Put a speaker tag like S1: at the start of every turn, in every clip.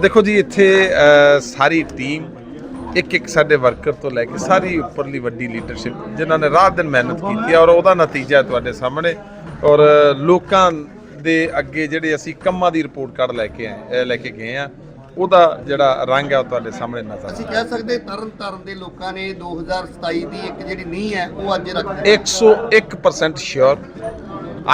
S1: ਦੇਖੋ ਜੀ ਇੱਥੇ ਸਾਰੀ ਟੀਮ ਇੱਕ ਇੱਕ ਸਾਡੇ ਵਰਕਰ ਤੋਂ ਲੈ ਕੇ ਸਾਰੀ ਉੱਪਰਲੀ ਵੱਡੀ ਲੀਡਰਸ਼ਿਪ ਜਿਨ੍ਹਾਂ ਨੇ ਰਾਤ ਦਿਨ ਮਿਹਨਤ ਕੀਤੀ ਹੈ ਔਰ ਉਹਦਾ ਨਤੀਜਾ ਤੁਹਾਡੇ ਸਾਹਮਣੇ ਔਰ ਲੋਕਾਂ ਦੇ ਅੱਗੇ ਜਿਹੜੇ ਅਸੀਂ ਕੰਮਾਂ ਦੀ ਰਿਪੋਰਟ ਕਾਰਡ ਲੈ ਕੇ ਆਏ ਲੈ ਕੇ ਗਏ ਆ ਉਹਦਾ ਜਿਹੜਾ ਰੰਗ ਹੈ ਉਹ ਤੁਹਾਡੇ ਸਾਹਮਣੇ ਨਜ਼ਰ ਆ
S2: ਅਸੀਂ ਕਹਿ ਸਕਦੇ ਤਰਨ ਤਾਰਨ ਦੇ ਲੋਕਾਂ ਨੇ 2027 ਦੀ ਇੱਕ ਜਿਹੜੀ ਨੀਂਹ ਹੈ ਉਹ ਅੱਜ ਰੱਖ ਦਿੱਤੀ।
S1: 101% ਸ਼ੋਰ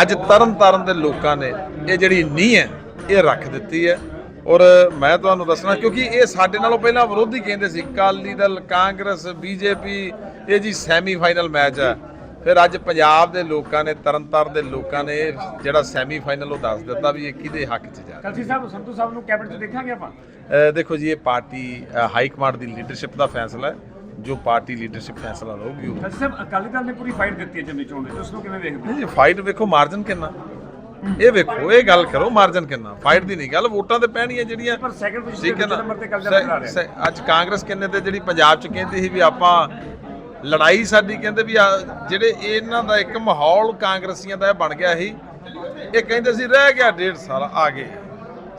S1: ਅੱਜ ਤਰਨ ਤਾਰਨ ਦੇ ਲੋਕਾਂ ਨੇ ਇਹ ਜਿਹੜੀ ਨੀਂਹ ਹੈ ਇਹ ਰੱਖ ਦਿੱਤੀ ਹੈ। ਔਰ ਮੈਂ ਤੁਹਾਨੂੰ ਦੱਸਣਾ ਕਿਉਂਕਿ ਇਹ ਸਾਡੇ ਨਾਲੋਂ ਪਹਿਲਾਂ ਵਿਰੋਧੀ ਕਹਿੰਦੇ ਸੀ ਅਕਾਲੀ ਦਲ ਕਾਂਗਰਸ ਬੀਜੇਪੀ ਇਹ ਜੀ ਸੈਮੀ ਫਾਈਨਲ ਮੈਚ ਹੈ ਫਿਰ ਅੱਜ ਪੰਜਾਬ ਦੇ ਲੋਕਾਂ ਨੇ ਤਰਨ ਤਾਰਨ ਦੇ ਲੋਕਾਂ ਨੇ ਜਿਹੜਾ ਸੈਮੀ ਫਾਈਨਲ ਉਹ ਦੱਸ ਦਿੱਤਾ ਵੀ ਇਹ ਕਿਹਦੇ ਹੱਕ 'ਚ ਜਾ
S3: ਕਲਸੀ ਸਾਹਿਬ ਸੰਧੂ ਸਾਹਿਬ ਨੂੰ ਕੈਬਨਿਟ 'ਚ ਦੇਖਾਂਗੇ ਆਪਾਂ?
S1: ਦੇਖੋ ਜੀ ਇਹ ਪਾਰਟੀ ਹਾਈ ਕਮਾਂਡ ਦੀ ਲੀਡਰਸ਼ਿਪ ਦਾ ਫੈਸਲਾ ਹੈ। ਜੋ ਪਾਰਟੀ ਲੀਡਰਸ਼ਿਪ ਫੈਸਲਾ ਲਊਗੀ ਉਹ।
S3: ਕਲਸੀ ਸਾਹਿਬ ਅਕਾਲੀ ਦਲ ਨੇ ਪੂਰੀ ਫਾਈਟ ਦਿੱਤੀ ਹੈ ਜੰਮੀ ਚੋਣ ਦੇ ਉਸ ਨੂੰ ਕਿਵੇਂ ਵੇਖਦੇ
S1: ਜੀ ਫਾਈਟ ਵੇਖੋ ਮਾਰਜਨ ਕਿੰਨਾ? ਇਹ ਵੇਖੋ ਇਹ ਗੱਲ ਕਰੋ ਮਾਰਜਨ ਕਿੰਨਾ? ਫਾਈਟ ਦੀ ਨਹੀਂ ਗੱਲ ਵੋਟਾਂ ਤੇ ਪੈਣੀਆਂ ਜਿਹੜੀਆਂ
S3: ਪਰ ਸੈਕੰਡ ਪੋਜੀਸ਼ਨ
S1: ਹੈ
S3: ਤੇ ਨੰਬਰ ਤੇ ਬਣਾ ਰਿਹਾ
S1: ਅੱਜ ਕਾਂਗਰਸ ਕਹਿੰਦੇ ਤੇ ਜਿਹੜੀ ਪੰਜਾਬ ਚ ਕਹਿੰਦੀ ਸੀ ਵੀ ਆਪਾਂ ਲੜਾਈ ਸਾਡੀ ਕਹਿੰਦੇ ਵੀ ਜਿਹੜੇ ਇਹਨਾਂ ਦਾ ਇੱਕ ਮਾਹੌਲ ਕਾਂਗਰਸੀਆਂ ਦਾ ਬਣ ਗਿਆ ਸੀ ਇਹ ਕਹਿੰਦੇ ਸੀ ਰਹਿ ਗਿਆ ਡੇਢ ਸਾਲ ਆ ਗਏ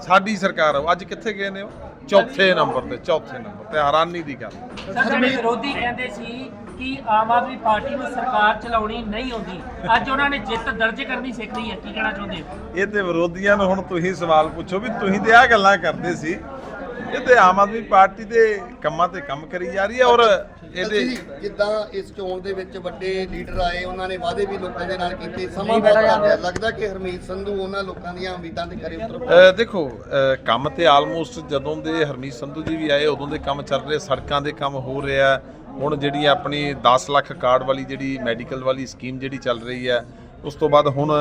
S1: ਸਾਡੀ ਸਰਕਾਰ ਆ। ਅੱਜ ਕਿੱਥੇ ਗਏ ਨੇ ਉਹ? ਚੌਥੇ ਨੰਬਰ ਤੇ ਚੌਥੇ ਨੰਬਰ ਤੇ ਹੈਰਾਨੀ ਦੀ ਗੱਲ।
S4: ਸਰ ਜਿਹੜੇ ਵਿਰੋਧੀ ਕਹਿੰਦੇ ਸੀ ਕਿ ਆਮ ਆਦਮੀ ਪਾਰਟੀ ਨੂੰ ਸਰਕਾਰ ਚਲਾਉਣੀ ਨਹੀਂ ਆਉਂਦੀ। ਅੱਜ ਉਹਨਾਂ ਨੇ ਜਿੱਤ ਦਰਜ ਕਰਨੀ ਸਿੱਖ ਲਈ ਹੈ ਕੀ ਕਹਿਣਾ ਚਾਹੁੰਦੇ ਹੋ?
S1: ਇਹ ਤੇ ਵਿਰੋਧੀਆਂ ਨੂੰ ਹੁਣ ਤੁਸੀਂ ਸਵਾਲ ਪੁੱਛੋ ਵੀ ਤੁਸੀਂ ਤੇ ਆ ਗੱਲਾਂ ਕਰਦੇ ਸੀ ਇਹ ਤੇ ਆਮ ਆਦਮੀ ਪਾਰਟੀ ਦੇ ਕੰਮਾਂ ਤੇ ਕੰਮ ਕਰੀ ਜਾ ਰਹੀ ਹੈ ਔਰ ਇਹਦੇ
S2: ਜਿੱਦਾਂ ਇਸ ਚੋਣ ਦੇ ਵਿੱਚ ਵੱਡੇ ਲੀਡਰ ਆਏ ਉਹਨਾਂ ਨੇ ਵਾਅਦੇ ਵੀ ਲੋਕਾਂ ਦੇ ਨਾਲ ਕੀਤੇ ਸਮਾਂ ਬਹੁਤ ਹੈ ਲੱਗਦਾ ਕਿ ਹਰਮੀਤ ਸੰਧੂ ਉਹਨਾਂ ਲੋਕਾਂ ਦੀਆਂ ਉਮੀਦਾਂ ਦੇ ਖਰੇ ਉਤਰ
S1: ਦੇਖੋ ਕੰਮ ਤੇ ਆਲਮੋਸਟ ਜਦੋਂ ਦੇ ਹਰਮੀਤ ਸੰਧੂ ਜੀ ਵੀ ਆਏ ਉਦੋਂ ਦੇ ਕੰਮ ਚੱਲ ਰਹੇ ਸੜਕਾਂ ਦੇ ਕੰਮ ਹੋ ਰਿਹਾ ਹੁਣ ਜਿਹੜੀ ਆਪਣੀ 10 ਲੱਖ ਕਾਰਡ ਵਾਲੀ ਜਿਹੜੀ ਮੈਡੀਕਲ ਵਾਲੀ ਸਕੀਮ ਜਿਹੜੀ ਚੱਲ ਰਹੀ ਹੈ ਉਸ ਤੋਂ ਬਾਅਦ ਹੁਣ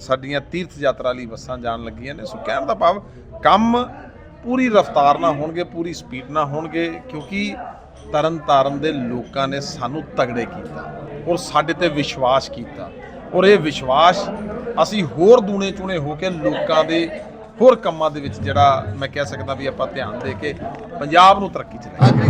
S1: ਸਾਡੀਆਂ ਤੀਰਥ ਯਾਤਰਾ ਲਈ ਬੱਸਾਂ ਜਾਣ ਲੱਗੀਆਂ ਨੇ। ਸੋ ਕਹਿਣ ਦਾ ਭਾਵ ਕੰਮ ਪੂਰੀ ਰਫ਼ਤਾਰ ਨਾਲ ਹੋਣਗੇ, ਪੂਰੀ ਸਪੀਡ ਨਾਲ ਹੋਣਗੇ, ਕਿਉਂਕਿ ਤਰਨ ਤਾਰਨ ਦੇ ਲੋਕਾਂ ਨੇ ਸਾਨੂੰ ਤਗੜੇ ਕੀਤਾ ਔਰ ਸਾਡੇ ਤੇ ਵਿਸ਼ਵਾਸ ਕੀਤਾ। ਔਰ ਇਹ ਵਿਸ਼ਵਾਸ ਅਸੀਂ ਹੋਰ ਦੂਣੇ ਚੁਣੇ ਹੋ ਕੇ ਲੋਕਾਂ ਦੇ ਹੋਰ ਕੰਮਾਂ ਦੇ ਵਿੱਚ ਜਿਹੜਾ ਮੈਂ ਕਹਿ ਸਕਦਾ ਵੀ ਆਪਾਂ ਧਿਆਨ ਦੇ ਕੇ ਪੰਜਾਬ ਨੂੰ ਤਰੱਕੀ ਚ ਲੈ
S2: ਅੱਜ